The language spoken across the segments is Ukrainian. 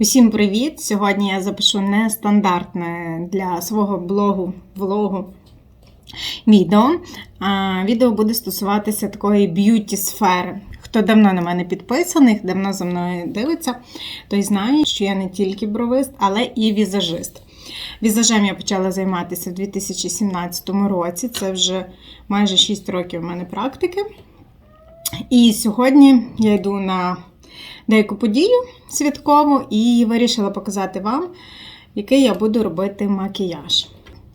Усім привіт! Сьогодні я запишу нестандартне для свого блогу влогу відео. Відео буде стосуватися такої б'юті сфери. Хто давно на мене підписаний, давно за мною дивиться, той знає, що я не тільки бровист, але і візажист. Візажем я почала займатися в 2017 році. Це вже майже 6 років у мене практики. І сьогодні я йду на деяку подію святкову і вирішила показати вам, який я буду робити макіяж.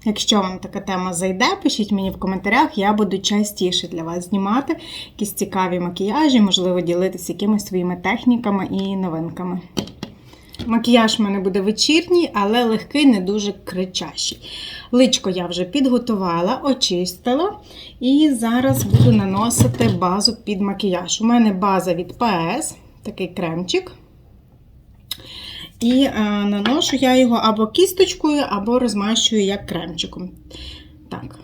Якщо вам така тема зайде, пишіть мені в коментарях, я буду частіше для вас знімати якісь цікаві макіяжі, можливо, ділитися якимись своїми техніками і новинками. Макіяж в мене буде вечірній, але легкий, не дуже кричащий. Личко я вже підготувала, очистила. І зараз буду наносити базу під макіяж. У мене база від PS, такий кремчик. І е, наношу я його або кісточкою, або розмащую як кремчиком. Так.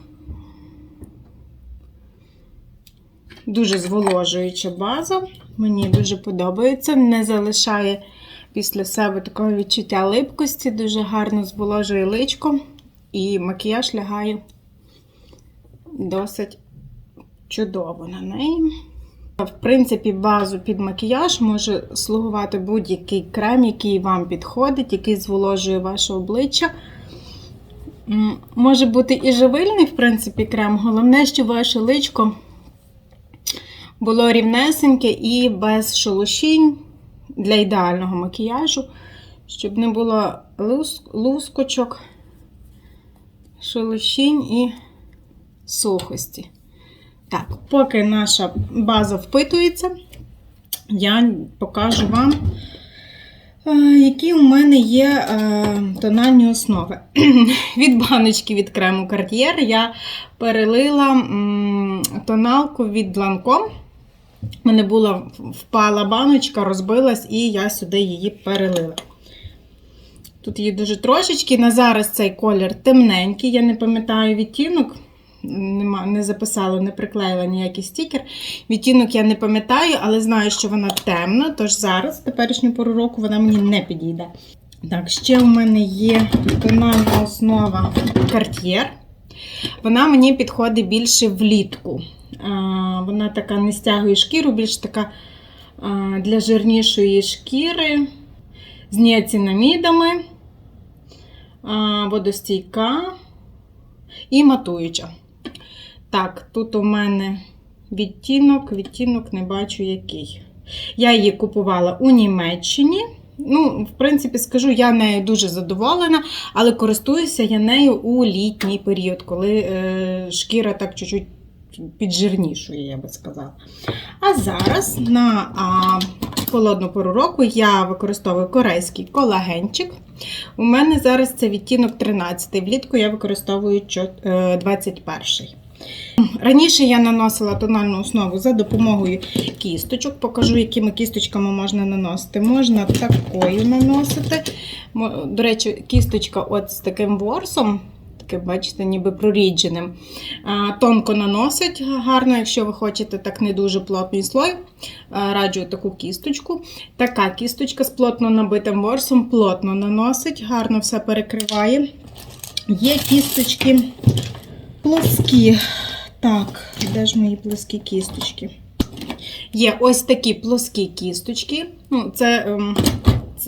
Дуже зволожуюча база. Мені дуже подобається. Не залишає після себе такого відчуття липкості, дуже гарно зволожує личко, і макіяж лягає досить чудово на неї. В принципі, базу під макіяж може слугувати будь-який крем, який вам підходить, який зволожує ваше обличчя. Може бути і живильний, в принципі, крем. Головне, щоб ваше личко було рівнесеньке і без шелушінь для ідеального макіяжу, щоб не було лускочок, шелушінь і сухості. Так, поки наша база впитується, я покажу вам, які у мене є тональні основи. Від баночки від крему Cartier я перелила тоналку від Lancome. У мене була впала баночка, розбилась, і я сюди її перелила. Тут її дуже трошечки. На зараз цей колір темненький, я не пам'ятаю відтінок. Нема, не записала, не приклеїла ніякий стікер. Відтінок я не пам'ятаю, але знаю, що вона темна, тож зараз, теперішню пору року, вона мені не підійде. Так, ще у мене є тональна основа Cartier. Вона мені підходить більше влітку. Вона така не стягує шкіру, більш така для жирнішої шкіри, з ніацинамідами, водостійка і матуюча. Так, тут у мене відтінок, відтінок не бачу який. Я її купувала у Німеччині. Ну, в принципі, скажу, я нею дуже задоволена, але користуюся я нею у літній період, коли е, шкіра так чуть-чуть піджирнішує, я би сказала. А зараз на а, холодну пору року я використовую корейський колагенчик. У мене зараз це відтінок 13 влітку я використовую 21 Раніше я наносила тональну основу за допомогою кісточок. Покажу, якими кісточками можна наносити. Можна такою наносити. До речі, кісточка от з таким ворсом, бачите, ніби прорідженим. Тонко наносить гарно, якщо ви хочете так не дуже плотний слой. Раджу таку кісточку. Така кісточка з плотно набитим ворсом, плотно наносить, гарно все перекриває. Є кісточки плоскі. Так, де ж мої плоскі кісточки? Є ось такі плоскі кісточки. Ну, це ем,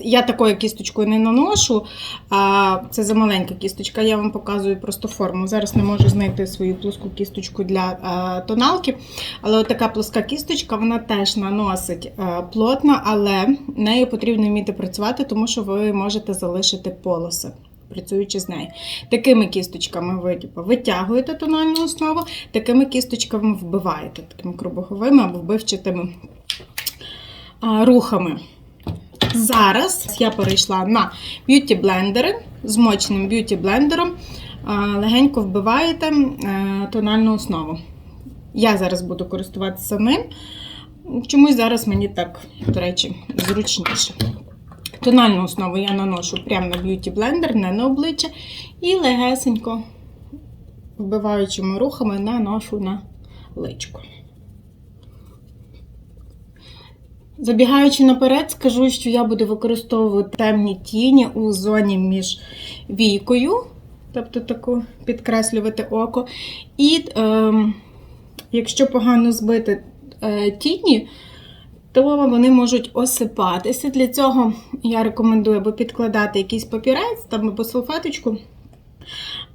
Я такою кісточкою не наношу, а це за маленька кісточка. Я вам показую просто форму. Зараз не можу знайти свою плоску кісточку для а, тоналки. Але от така плоска кісточка вона теж наносить а, плотно, але нею потрібно вміти працювати, тому що ви можете залишити полоси працюючи з нею. Такими кісточками ви типу, витягуєте тональну основу, такими кісточками вбиваєте, такими круговими або вбивчатими рухами. Зараз я перейшла на б'юті-блендери з мочним б'юті-блендером. Легенько вбиваєте е, тональну основу. Я зараз буду користуватися ним. Чомусь зараз мені так, до речі, зручніше. Тональну основу я наношу прямо на б'юті блендер, не на обличчя, і легесенько, вбиваючими рухами, наношу на личко. Забігаючи наперед, скажу, що я буду використовувати темні тіні у зоні між війкою, тобто таку підкреслювати око. І е, якщо погано збити е, тіні, то вони можуть осипатися. Для цього я рекомендую або підкладати якийсь папірець там або салфеточку,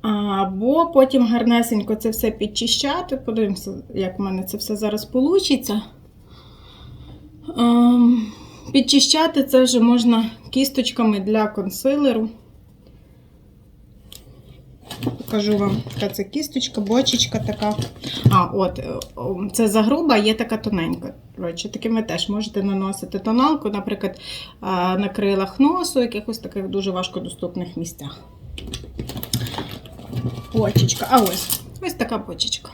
або потім гарнесенько це все підчищати. Подивимося, як в мене це все зараз вийде. Ем, Підчищати це вже можна кісточками для консилеру. Покажу вам, яка це кісточка, бочечка така. А, от, е, це загруба, є така тоненька. Коротше, такими теж можете наносити тоналку, наприклад, на крилах носу, якихось таких дуже важкодоступних місцях. Бочечка. А ось, ось така бочечка.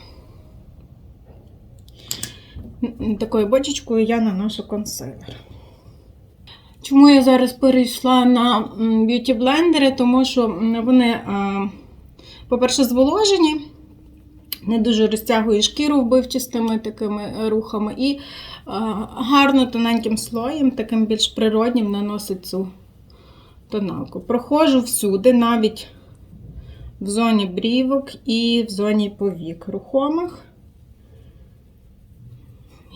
Такою бочечкою я наношу консилер. Чому я зараз перейшла на б'юті блендери? Тому що вони, е, по-перше, зволожені, не дуже розтягує шкіру вбивчастими такими рухами, і е, гарно тоненьким слоєм, таким більш природнім, наносить цю тоналку. Проходжу всюди, навіть в зоні брівок і в зоні повік рухомих.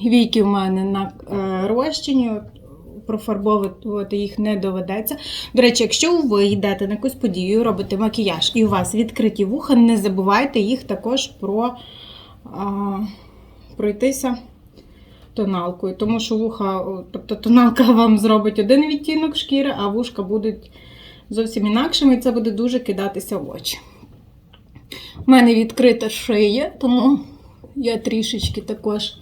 Віки в мене на е, розчині, профарбовувати їх не доведеться. До речі, якщо ви йдете на якусь подію, робите макіяж і у вас відкриті вуха, не забувайте їх також про, а, пройтися тоналкою. Тому що вуха, тобто тоналка вам зробить один відтінок шкіри, а вушка будуть зовсім інакшими, і це буде дуже кидатися в очі. У мене відкрита шия, тому я трішечки також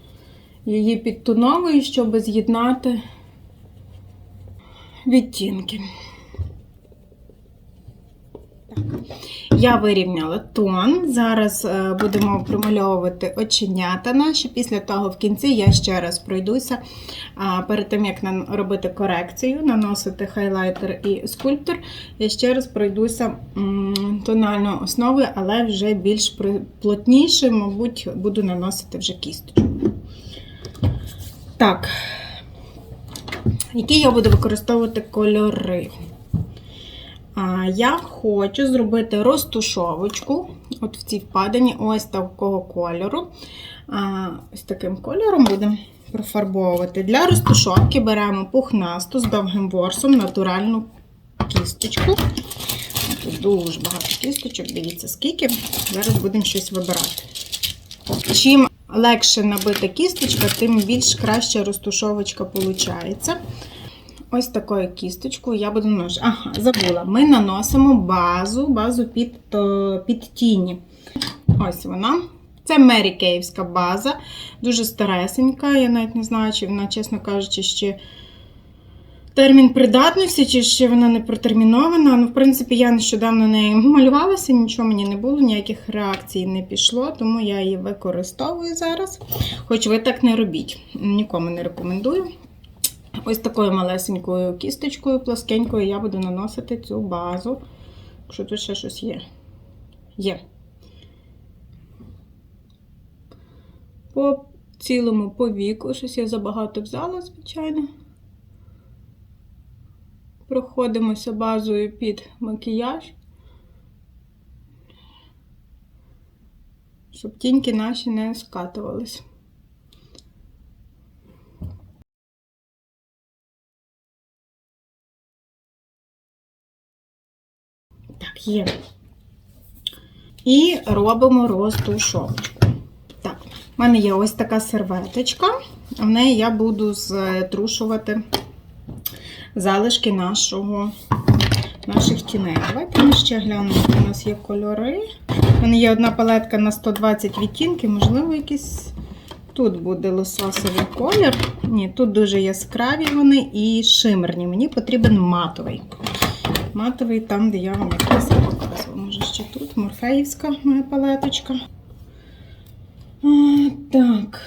її підтоновую, щоб з'єднати відтінки. Я вирівняла тон. Зараз е, будемо промальовувати оченята наші. Після того, в кінці, я ще раз пройдуся. Перед тим, як робити корекцію, наносити хайлайтер і скульптор, я ще раз пройдуся тональною основою, але вже більш плотніше, мабуть, буду наносити вже кісточку. Так, які я буду використовувати кольори? А, Я хочу зробити розтушовочку от в цій впадані ось такого кольору. А, Ось таким кольором будемо профарбовувати. Для розтушовки беремо пухнасту з довгим ворсом, натуральну кісточку. Тут дуже багато кісточок, дивіться скільки. Зараз будемо щось вибирати. Чим легше набита кісточка, тим більш краща розтушовочка виходить. Ось такою кісточкою я буду нож. Ага, забула. Ми наносимо базу, базу під, під тіні. Ось вона. Це Мері Київська база. Дуже старесенька. Я навіть не знаю, чи вона, чесно кажучи, ще термін придатності, чи ще вона не протермінована. Ну, в принципі, я нещодавно нею малювалася, нічого мені не було, ніяких реакцій не пішло, тому я її використовую зараз. Хоч ви так не робіть. Нікому не рекомендую. Ось такою малесенькою кісточкою, плоскенькою, я буду наносити цю базу. Якщо тут ще щось є. Є. По цілому повіку, щось я забагато взяла, звичайно. Проходимося базою під макіяж, щоб тіньки наші не скатувались. Так, є. І робимо розтушовочку. Так, в мене є ось така серветочка. В неї я буду зтрушувати залишки нашого, наших тіней. Давайте ми ще глянемо, які у нас є кольори. У мене є одна палетка на 120 відтінків, можливо, якийсь тут буде лососовий колір. Ні, тут дуже яскраві вони і шимерні. Мені потрібен матовий. Матовий там, де я вам якраз показувала. Може, ще тут морфеївська моя палеточка. А, так.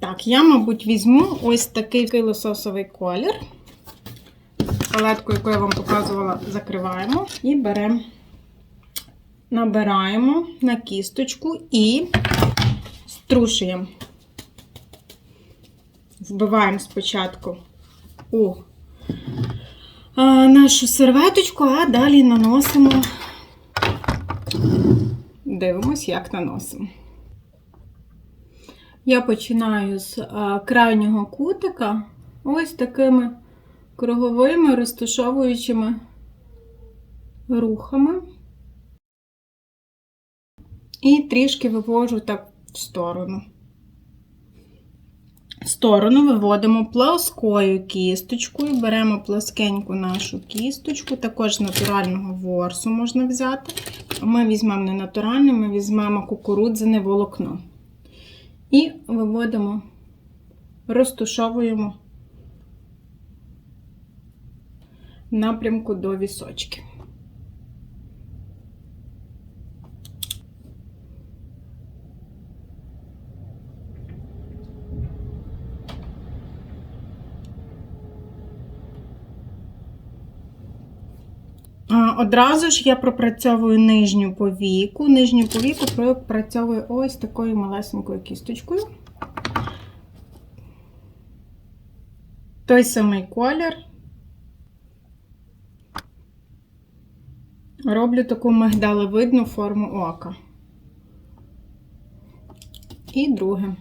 Так, я, мабуть, візьму ось такий лососовий колір. Палетку, яку я вам показувала, закриваємо і беремо, набираємо на кісточку і струшуємо. вбиваємо спочатку у нашу серветочку, а далі наносимо. Дивимось, як наносимо. Я починаю з крайнього кутика ось такими круговими розташовуючими рухами. І трішки вивожу так в сторону. В сторону виводимо плоскою кісточкою, беремо плоскеньку нашу кісточку, також натурального ворсу можна взяти. Ми візьмемо не натуральне, ми візьмемо кукурудзяне волокно. І виводимо, розтушовуємо в напрямку до вісочки. Одразу ж я пропрацьовую нижню повіку. Нижню повіку пропрацьовую ось такою малесенькою кісточкою. Той самий колір. Роблю таку мигдалевидну форму ока. І друге.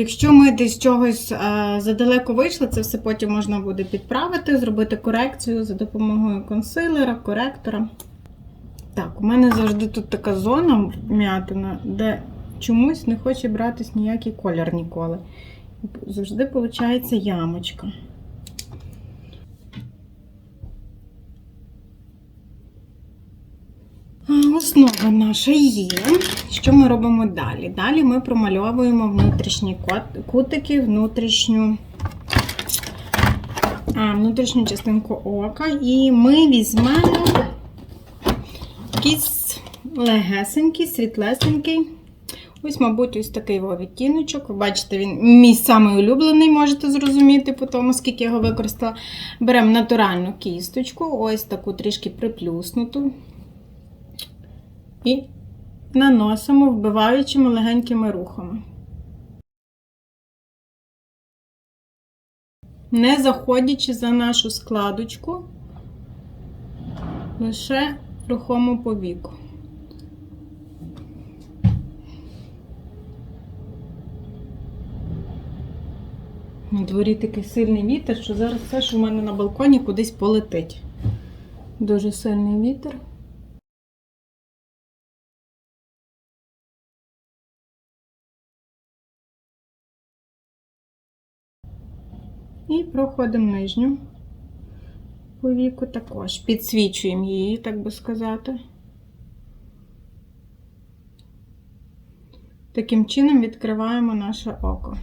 Якщо ми десь чогось а, задалеко вийшли, це все потім можна буде підправити, зробити корекцію за допомогою консилера, коректора. Так, у мене завжди тут така зона м'ятина, де чомусь не хоче братись ніякий колір ніколи. Завжди виходить ямочка. Основа наша є. Що ми робимо далі? Далі ми промальовуємо внутрішні кутики, внутрішню а, внутрішню частинку ока, і ми візьмемо якийсь легесенький, світлесенький. Ось, мабуть, ось такий відтіночок. Ви бачите, він мій самий улюблений, можете зрозуміти, по тому, скільки його використала. Беремо натуральну кісточку, ось таку трішки приплюснуту. І наносимо вбиваючими легенькими рухами. Не заходячи за нашу складочку, лише рухому повіку. На дворі такий сильний вітер, що зараз все, що в мене на балконі, кудись полетить. Дуже сильний вітер. Проходимо нижню повіку також. Підсвічуємо її, так би сказати. Таким чином відкриваємо наше око.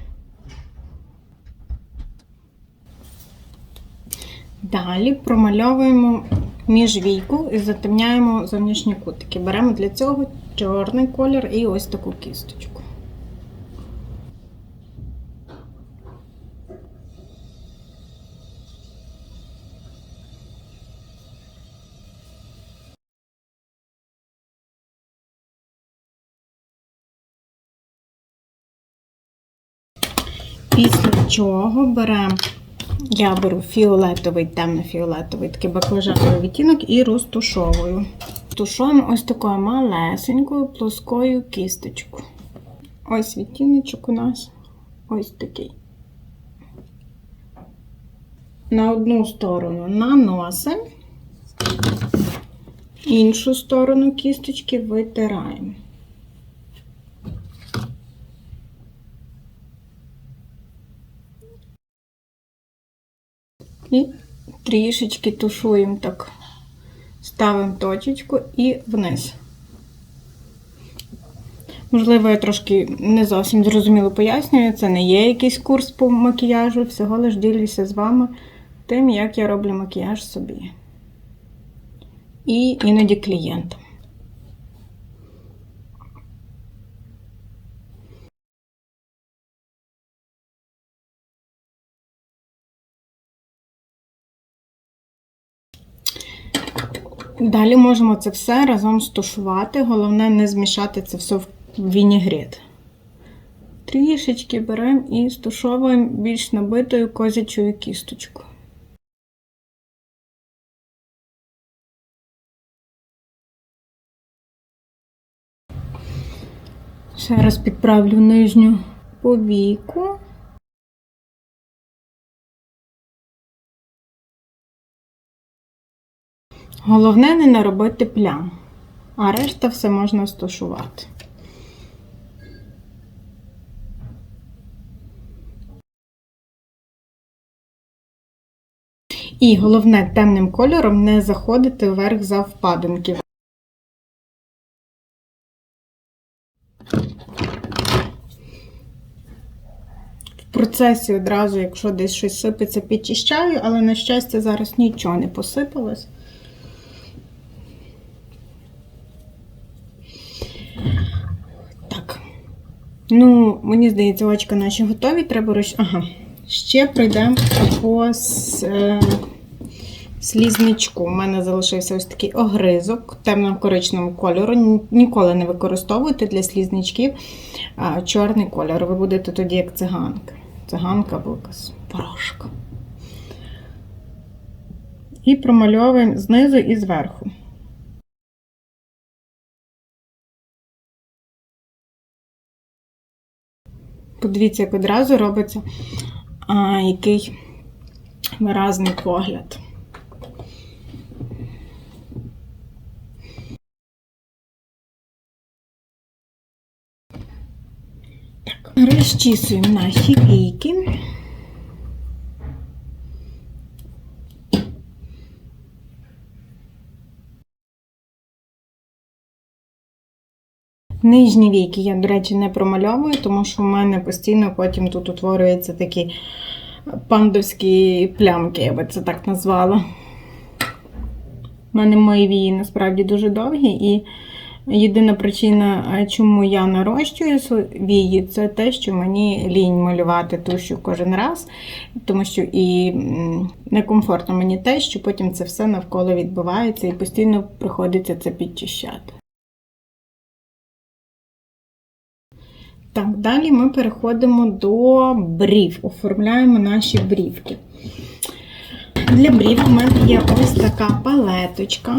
Далі промальовуємо міжвійку і затемняємо зовнішні кутики. Беремо для цього чорний колір і ось таку кісточку. Чого беремо, я беру фіолетовий, темно-фіолетовий, такий баклажановий відтінок і розтушовую. Тушуємо ось такою малесенькою плоскою кісточкою. Ось відтіночок у нас ось такий. На одну сторону наносимо, іншу сторону кісточки витираємо. І трішечки тушуємо так, ставимо точечку і вниз. Можливо, я трошки не зовсім зрозуміло пояснюю, це не є якийсь курс по макіяжу, всього лиш ділюся з вами тим, як я роблю макіяж собі. І іноді клієнтам. Далі можемо це все разом стушувати. Головне не змішати це все в вінігрет. Трішечки беремо і стушовуємо більш набитою козячою кісточку. Ще раз підправлю нижню повіку. Головне не наробити плям, а решта все можна стушувати. І головне темним кольором не заходити вверх за впадинки. В процесі одразу, якщо десь щось сипеться, підчищаю, але, на щастя, зараз нічого не посипалось. Так. Ну, мені здається, очка наші готові. Треба роз... Ага. Ще пройдемо по е, слізничку. У мене залишився ось такий огризок темно-коричневого кольору. Ні- Ніколи не використовуйте для слізничків чорний кольор. Ви будете тоді як циганка. Циганка або порошка. І промальовуємо знизу і зверху. Подивіться, як одразу робиться а, який виразний погляд. Так, розчісуємо наші війки. Нижні війки я, до речі, не промальовую, тому що в мене постійно потім тут утворюються такі пандовські плямки, я би це так назвала. У мене мої вії насправді дуже довгі, і єдина причина, чому я нарощую вії, це те, що мені лінь малювати тушу кожен раз, тому що і некомфортно мені те, що потім це все навколо відбувається і постійно приходиться це підчищати. Так, далі ми переходимо до брів, оформляємо наші брівки. Для брів у мене є ось така палеточка.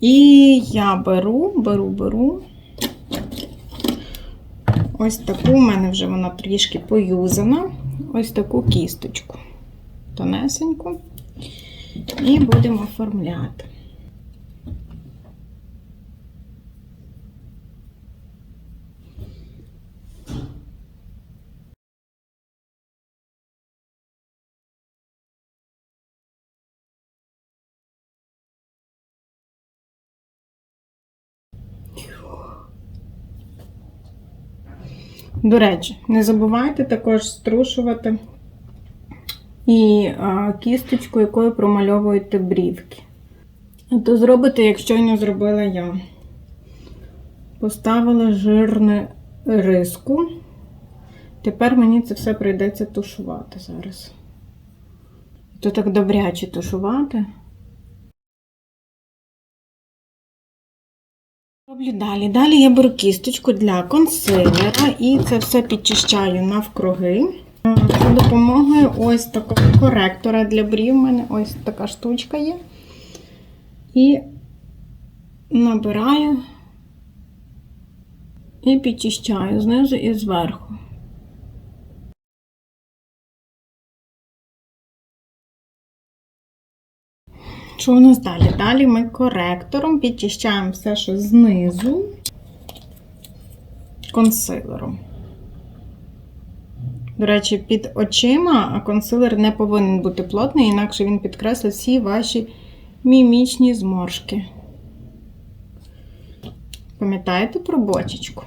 І я беру, беру, беру. Ось таку, у мене вже вона трішки поюзана. Ось таку кісточку. Тонесеньку. І будемо оформляти. До речі, не забувайте також струшувати і кісточку, якою промальовуєте брівки. То зробите, як щойно зробила я. Поставила жирну риску. Тепер мені це все прийдеться тушувати зараз. То так добряче тушувати. Роблю далі. Далі я беру кісточку для консилера і це все підчищаю навкруги. За допомогою ось такого коректора для брів. У мене ось така штучка є. І набираю і підчищаю знизу і зверху. Що у нас далі? Далі ми коректором підчищаємо все, що знизу консилером. До речі, під очима консилер не повинен бути плотний, інакше він підкреслить всі ваші мімічні зморшки. Пам'ятаєте про бочечку?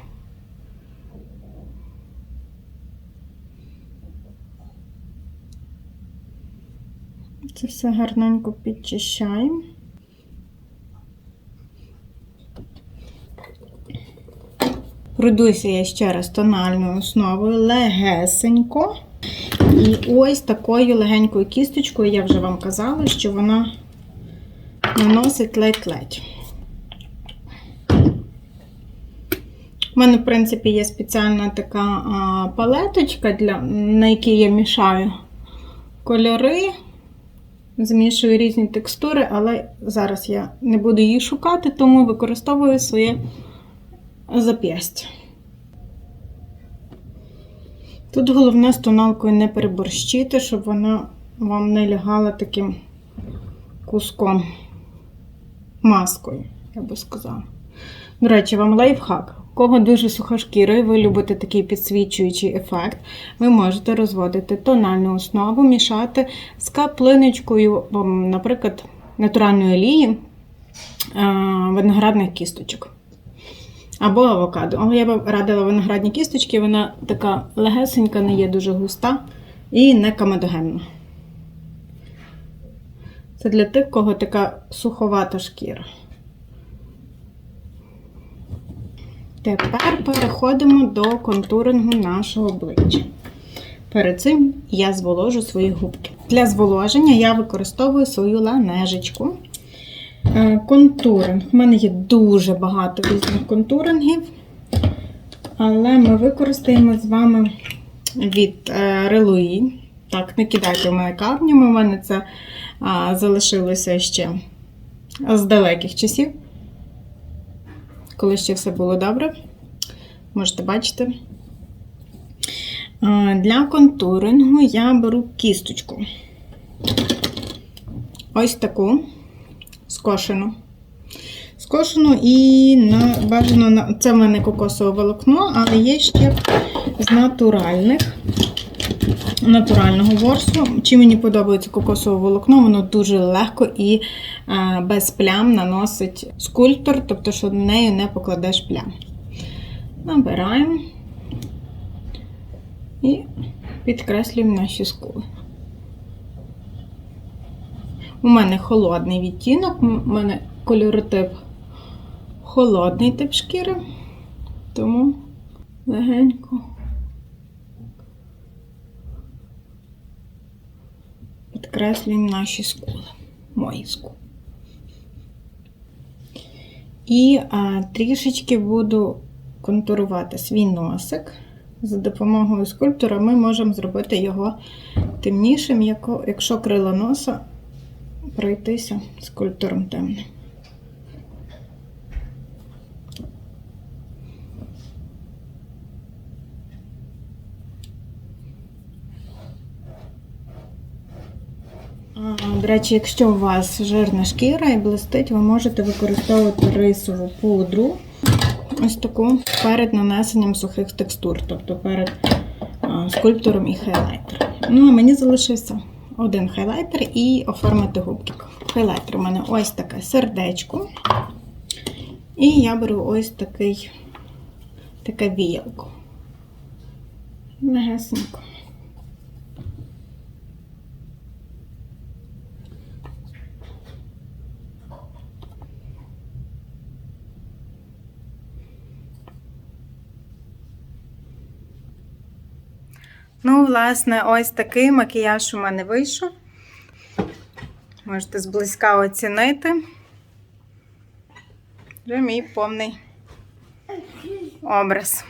Це все гарненько підчищаємо. Пройдуся я ще раз тональною основою легесенько. І ось такою легенькою кісточкою я вже вам казала, що вона наносить ледь-ледь. У мене, в принципі, є спеціальна така палеточка, для, на якій я мішаю кольори, змішую різні текстури, але зараз я не буду її шукати, тому використовую своє зап'ястя. Тут головне з тоналкою не переборщити, щоб вона вам не лягала таким куском маскою, я би сказала. До речі, вам лайфхак. Кого дуже і ви любите такий підсвічуючий ефект, ви можете розводити тональну основу, мішати з каплиночкою, наприклад, натуральної олії е, виноградних кісточок. Або авокадо. Але я б радила виноградні кісточки, вона така легесенька, не є дуже густа і не камедогенна. Це для тих, кого така суховата шкіра. Тепер переходимо до контурингу нашого обличчя. Перед цим я зволожу свої губки. Для зволоження я використовую свою ланежечку. Е, Контуринг. У мене є дуже багато різних контурингів, але ми використаємо з вами від е, Релуї. Так, не кидайте в мене кавнями, у мене це залишилося ще з далеких часів, коли ще все було добре. Можете бачити. Для контурингу я беру кісточку. Ось таку скошену. Скошену і на, бажано це в мене кокосове волокно, але є ще з натуральних натурального ворсу. Чи мені подобається кокосове волокно, воно дуже легко і а, без плям наносить скульптор, тобто, що нею не покладеш плям. Набираємо і підкреслюємо наші скули. У мене холодний відтінок, у мене кольоротип холодний тип шкіри, тому легенько. Підкреслюємо наші скули, мої скули. І а, трішечки буду контурувати свій носик. За допомогою скульптора ми можемо зробити його темнішим, якщо крила носа пройтися скульптором темним. А, До речі, якщо у вас жирна шкіра і блистить, ви можете використовувати рисову пудру, ось таку перед нанесенням сухих текстур, тобто перед скульптором і хайлайтером. Ну, а мені залишився один хайлайтер і оформити губки. Хайлайтер у мене ось таке сердечко. І я беру ось такий, таке віялко. Легесенько. Ну, власне, ось такий макіяж у мене вийшов. Можете зблизька оцінити. Вже мій повний образ.